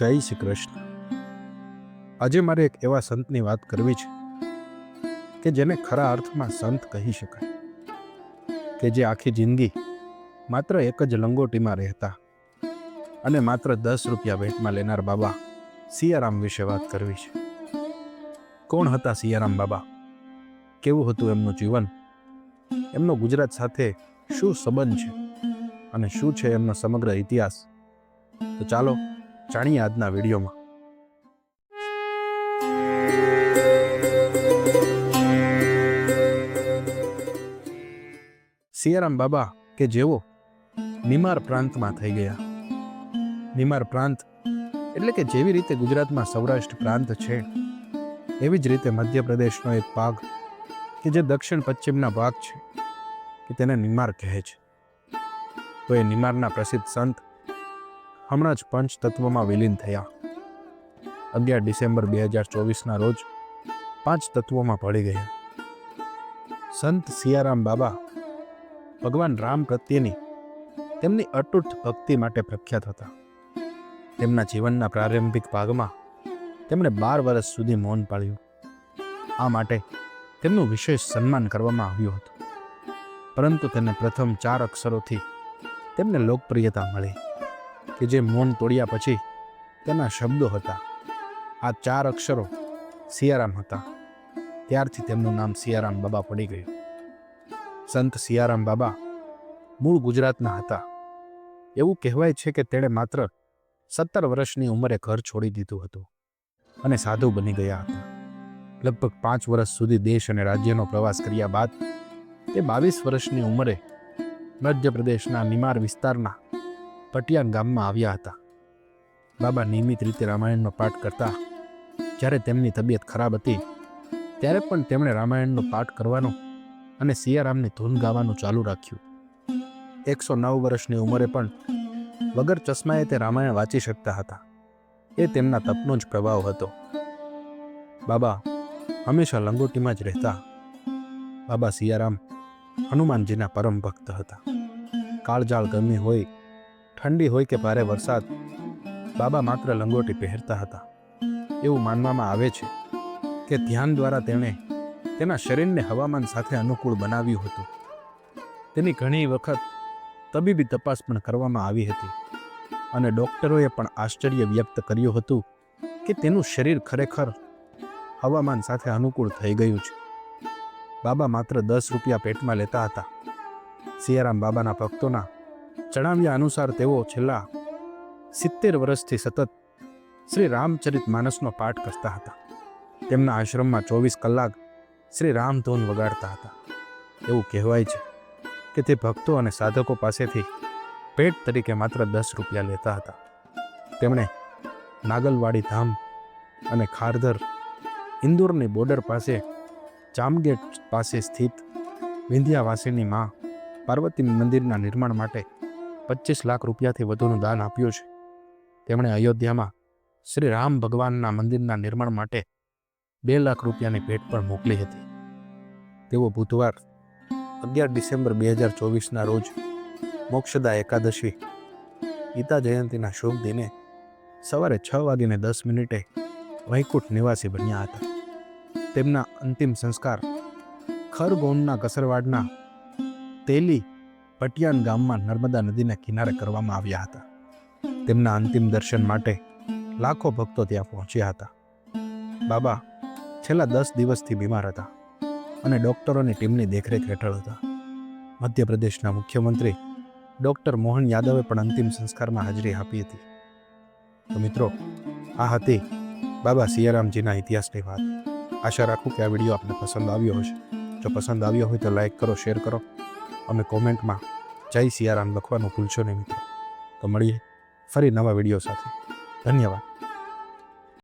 જય શ્રી કૃષ્ણ. આજે મારે એક એવા સંતની વાત કરવી છે કે જેને ખરા અર્થમાં સંત કહી શકાય. કે જે આખી જિંદગી માત્ર એક જ લંગોટીમાં રહેતા અને માત્ર દસ રૂપિયા ભેટમાં લેનાર બાબા સિયારામ વિશે વાત કરવી છે. કોણ હતા સિયારામ બાબા? કેવું હતું એમનું જીવન? એમનો ગુજરાત સાથે શું સંબંધ છે? અને શું છે એમનો સમગ્ર ઇતિહાસ? તો ચાલો જાણીએ આજના વિડીયોમાં. સિયારામ બાબા કે જેઓ નિમાર પ્રાંતમાં થઈ ગયા. નિમાર પ્રાંત એટલે કે જેવી રીતે ગુજરાતમાં સૌરાષ્ટ્ર પ્રાંત છે, એવી જ રીતે મધ્યપ્રદેશનો એક ભાગ કે જે દક્ષિણ પશ્ચિમના ભાગ છે, કે તેને નિમાર કહે છે. તો એ નિમારના પ્રસિદ્ધ સંત હમણાં જ પંચ તત્વમાં વિલીન થયા. અગિયાર ડિસેમ્બર બે હજાર ચોવીસના રોજ પાંચ તત્વોમાં ભળી ગયા. સંત સિયારામ બાબા ભગવાન રામ પ્રત્યેની તેમની અતૂટ ભક્તિ માટે પ્રખ્યાત હતા. તેમના જીવનના પ્રારંભિક ભાગમાં તેમણે બાર વર્ષ સુધી મૌન પાળ્યું. આ માટે તેમનું વિશેષ સન્માન કરવામાં આવ્યું હતું. પરંતુ તેને પ્રથમ ચાર અક્ષરોથી તેમને લોકપ્રિયતા મળી. કે જે મૌન તોડ્યા પછી તેના શબ્દો હતા. આ ચાર અક્ષરો સિયારામ હતા. ત્યારથી તેમનું નામ સિયારામ બાબા પડી ગયું. સંત સિયારામ બાબા મૂળ ગુજરાતના હતા. એવું કહેવાય છે કે તેણે માત્ર સત્તર વર્ષની ઉંમરે ઘર છોડી દીધું હતું અને સાધુ બની ગયા હતા. લગભગ પાંચ વર્ષ સુધી દેશ અને રાજ્યનો પ્રવાસ કર્યા બાદ તે બાવીસ વર્ષની ઉંમરે મધ્યપ્રદેશના નિમાર વિસ્તારના પટિયાન ગામમાં આવ્યા હતા. બાબા નિયમિત રીતે રામાયણનો પાઠ કરતા, જ્યારે તેમની તબિયત ખરાબ હતી, ત્યારે પણ તેમણે રામાયણનો પાઠ કરવાનો અને સિયારામની ધૂન ગાવાનું ચાલુ રાખ્યું. એકસો નવ વર્ષની ઉંમરે પણ વગર ચશ્માએ તે રામાયણ વાંચી શકતા હતા. એ તેમના તપનો જ પ્રભાવ હતો. બાબા હંમેશા લંગોટીમાં જ રહેતા. બાબા સિયારામ હનુમાનજીના પરમ ભક્ત હતા. કાળજાળ ગમી હોય ઠંડી હોય કે ભારે વરસાદ, બાબા માત્ર લંગોટી પહેરતા હતા. એવું માનવામાં આવે છે કે ધ્યાન દ્વારા તેણે તેના શરીરને હવામાન સાથે અનુકૂળ બનાવ્યું હતું. તેની ઘણી વખત તબીબી તપાસ પણ કરવામાં આવી હતી અને ડૉક્ટરોએ પણ આશ્ચર્ય વ્યક્ત કર્યું હતું કે તેનું શરીર ખરેખર હવામાન સાથે અનુકૂળ થઈ ગયું છે. બાબા માત્ર દસ રૂપિયા પેટમાં લેતા હતા. સિયારામ બાબાના ભક્તોના જણાવ્યા અનુસાર તેઓ છેલ્લા સિત્તેર વર્ષથી સતત શ્રી રામચરિત માનસનો પાઠ કરતા હતા. તેમના આશ્રમમાં ચોવીસ કલાક શ્રી રામધૂન વગાડતા હતા. એવું કહેવાય છે કે તે ભક્તો અને સાધકો પાસેથી ભેટ તરીકે માત્ર દસ રૂપિયા લેતા હતા. તેમણે નાગલવાડી ધામ અને ખારધર ઇન્દોરની બોર્ડર પાસે જામગેટ પાસે સ્થિત વિંધ્યાવાસીની મા પાર્વતી મંદિરના નિર્માણ માટે પચીસ લાખ રૂપિયાથી વધુનું દાન આપ્યું છે. તેમણે અયોધ્યામાં શ્રી રામ ભગવાનના મંદિરના નિર્માણ માટે બે લાખ રૂપિયાની ભેટ પણ મોકલી હતી. તેઓ બુધવાર અગિયાર ડિસેમ્બર બે હજાર ચોવીસના રોજ મોક્ષદા એકાદશી, ગીતા જયંતિના શુભ દિને સવારે છ વાગીને દસ મિનિટે વૈકુંઠ નિવાસી બન્યા હતા. તેમના અંતિમ સંસ્કાર ખરગોનના કસરવાડના તેલી પટિયાન ગામમાં નર્મદા નદીના કિનારે કરવામાં આવ્યા હતા. તેમના અંતિમ દર્શન માટે લાખો ભક્તો ત્યાં પહોંચ્યા હતા. બાબા છેલ્લા દસ દિવસથી બીમાર હતા અને ડૉક્ટરોની ટીમની દેખરેખ હેઠળ હતા. મધ્યપ્રદેશના મુખ્યમંત્રી ડૉક્ટર મોહન યાદવે પણ અંતિમ સંસ્કારમાં હાજરી આપી હતી. તો મિત્રો, આ હતી બાબા સિયારામજીના ઇતિહાસની વાત. આશા રાખું કે આ વીડિયો આપને પસંદ આવ્યો હશે. જો પસંદ આવ્યો હોય તો લાઈક કરો, શેર કરો. અને કોમેન્ટમાં જય સિયારામ લખવાનું ભૂલશો નહીં મિત્રો. તો મળીએ ફરી નવા વીડિયો સાથે. ધન્યવાદ.